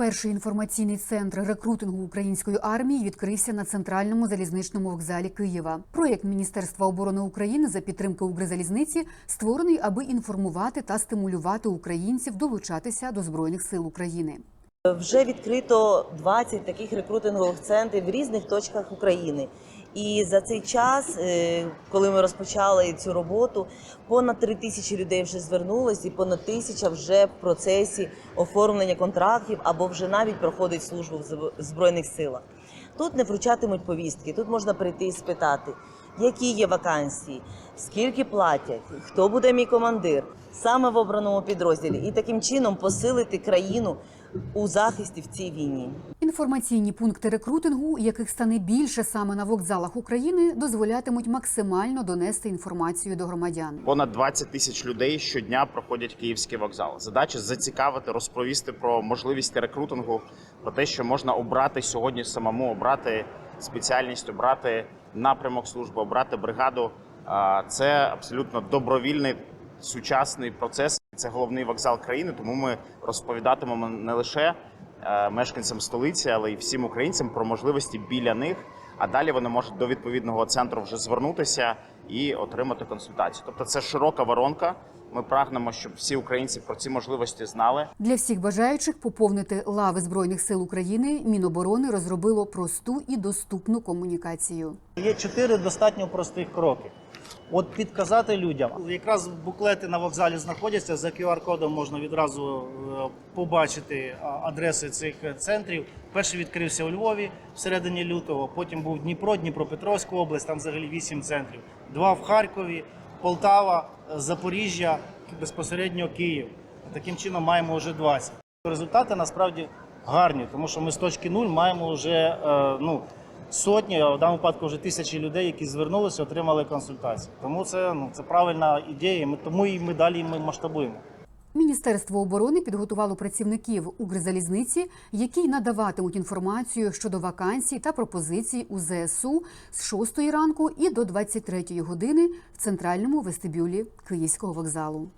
Перший інформаційний центр рекрутингу української армії відкрився на центральному залізничному вокзалі Києва. Проєкт Міністерства оборони України за підтримки Укрзалізниці створений, аби інформувати та стимулювати українців долучатися до збройних сил України. Вже відкрито 20 таких рекрутингових центрів в різних точках України. І за цей час, е, коли ми розпочали цю роботу, понад 3 тисячі людей вже звернулось, і понад тисяча вже в процесі оформлення контрактів або вже навіть проходить службу в збройних силах. Тут не вручатимуть повістки, тут можна прийти і спитати, які є вакансії, скільки платять, хто буде мій командир, саме в обраному підрозділі, і таким чином посилити країну у захисті в цій війні. Інформаційні пункти рекрутингу, яких стане більше саме на вокзалах України, дозволятимуть максимально донести інформацію до громадян. Понад 20 тисяч людей щодня проходять київський вокзал. Задача зацікавити, розповісти про можливості рекрутингу, про те, що можна обрати сьогодні самому, обрати спеціальність, обрати напрямок служби, обрати бригаду. Це абсолютно добровільний сучасний процес. Це головний вокзал країни, тому ми розповідатимемо не лише е, мешканцям столиці, але й всім українцям про можливості біля них. А далі вони можуть до відповідного центру вже звернутися і отримати консультацію. Тобто це широка воронка. Ми прагнемо, щоб всі українці про ці можливості знали. Для всіх бажаючих поповнити лави збройних сил України Міноборони розробило просту і доступну комунікацію. Є чотири достатньо простих кроки. От підказати людям, якраз буклети на вокзалі знаходяться. За QR-кодом можна відразу е, побачити адреси цих центрів. Перший відкрився у Львові всередині лютого. Потім був Дніпро, Дніпропетровська область. Там взагалі вісім центрів. Два в Харкові, Полтава, Запоріжжя, безпосередньо Київ. Таким чином маємо вже 20. Результати насправді гарні, тому що ми з точки нуль маємо вже е, ну, сотні, а в даному випадку вже тисячі людей, які звернулися, отримали консультацію. Тому це, ну, це правильна ідея, ми, тому і ми далі ми масштабуємо. Міністерство оборони підготувало працівників Укрзалізниці, які надаватимуть інформацію щодо вакансій та пропозицій у ЗСУ з 6 ранку і до 23 години в центральному вестибюлі Київського вокзалу.